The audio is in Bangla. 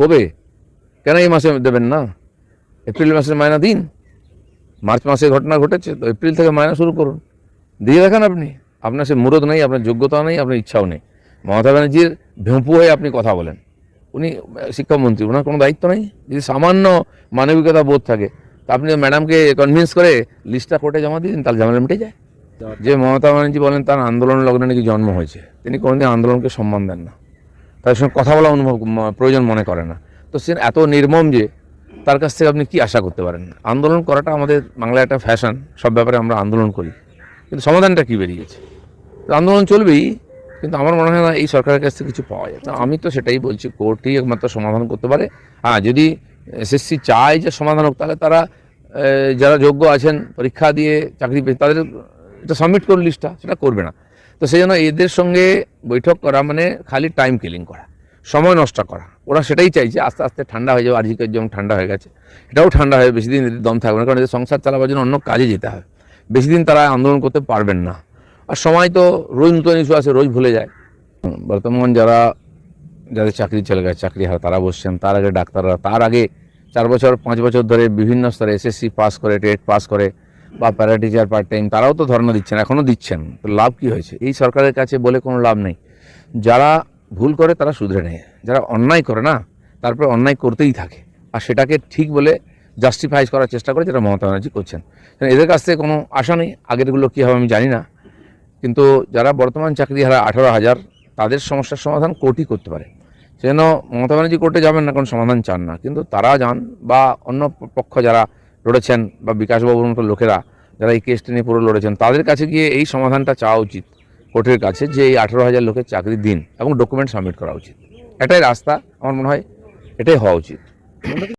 কবে? কেন এই মাসে দেবেন না? এপ্রিল মাসের মায়না দিন। মার্চ মাসে ঘটনা ঘটেছে তো এপ্রিল থেকে মায়না শুরু করুন। দিয়ে রাখেন আপনি আপনার সে মুরদ নেই আপনার যোগ্যতা নেই আপনার ইচ্ছাও নেই। মমতা ব্যানার্জির ভেঁপু হয়ে আপনি কথা বলেন। উনি শিক্ষামন্ত্রী ওনার কোনো দায়িত্ব নেই? যদি সামান্য মানবিকতা বোধ থাকে তা আপনি ম্যাডামকে কনভিন্স করে লিস্টটা কোর্টে জমা দিয়ে দিন তাহলে ঝামেলা মিটে যায়। যে মমতা ব্যানার্জি বলেন তার আন্দোলন লগ্নে নাকি জন্ম হয়েছে তিনি কোনোদিন আন্দোলনকে সম্মান দেন না। তার সঙ্গে কথা বলা অনুভব প্রয়োজন মনে করে না। তো সে এত নির্মম যে তার কাছ থেকে আপনি কি আশা করতে পারেন? আন্দোলন করাটা আমাদের বাংলায় একটা ফ্যাশন সব ব্যাপারে আমরা আন্দোলন করি। কিন্তু সমাধানটা কি বেরিয়েছে? আন্দোলন চলবেই, কিন্তু আমার মনে হয় না এই সরকারের কাছ থেকে কিছু পাওয়া যায়। আমি তো সেটাই বলছি, কোর্টই একমাত্র সমাধান করতে পারে। হ্যাঁ যদি এসএসসি চায় যে সমাধান হোক, তাহলে তারা যারা যোগ্য আছেন, পরীক্ষা দিয়ে চাকরি পেয়ে, তাদের এটা সাবমিট করুন লিস্টটা সেটা করবে না। তো সেই জন্য এদের সঙ্গে বৈঠক করা মানে খালি টাইম কিলিং করা, সময় নষ্ট করা। ওরা সেটাই চাইছে আস্তে আস্তে ঠান্ডা হয়ে যাবে, আর্জিকের যেমন ঠান্ডা হয়ে গেছে, এটাও ঠান্ডা হয়ে বেশি দিন দম থাকবে না, কারণ এদের সংসার চালাবার জন্য অন্য কাজে যেতে হবে বেশি দিন তারা আন্দোলন করতে পারবেন না। আর সময় তো রোজ নতুন ইস্যু আছে রোজ ভুলে যায়। বর্তমান যারা, যাদের চাকরি চলে গেছে, চাকরি হারা, তারা বসছেন, তার আগে ডাক্তাররা, তার আগে চার বছর, পাঁচ বছর ধরে বিভিন্ন স্তরে এসএসসি পাস করে, টেট পাস করে বা প্যারা টিচার পার্ট টাইম তারাও তো ধর্ণা দিচ্ছেন এখনও দিচ্ছেন, তো লাভ কি হয়েছে? এই সরকারের কাছে বলে কোনো লাভ নেই। যারা ভুল করে তারা শুধরে নেয়, যারা অন্যায় করে না, তারপরে অন্যায় করতেই থাকে। আর সেটাকে ঠিক বলে জাস্টিফাইজ করার চেষ্টা করে যেটা মমতা ব্যানার্জি করছেন। এদের কাছ থেকে কোনো আশা নেই? আগেরগুলো কী হবে আমি জানি না। কিন্তু যারা বর্তমান চাকরি হারা আঠারো হাজার, তাদের সমস্যার সমাধান কোর্টই করতে পারে। সেজন্য মমতা ব্যানার্জি কোর্টে যাবেন না, কোনো সমাধান চান না। কিন্তু তারা যান বা অন্য পক্ষ যারা লড়েছেন বা বিকাশবাবুর মতো লোকেরা যারা এই কেসটা নিয়ে পুরো লড়েছেন, তাদের কাছে গিয়ে এই সমাধানটা চাওয়া উচিত কোর্টের কাছে যে এই আঠেরো হাজার লোকের চাকরি দিন এবং ডকুমেন্ট সাবমিট করা উচিত। এটাই রাস্তা, আমার মনে হয়, এটাই হওয়া উচিত।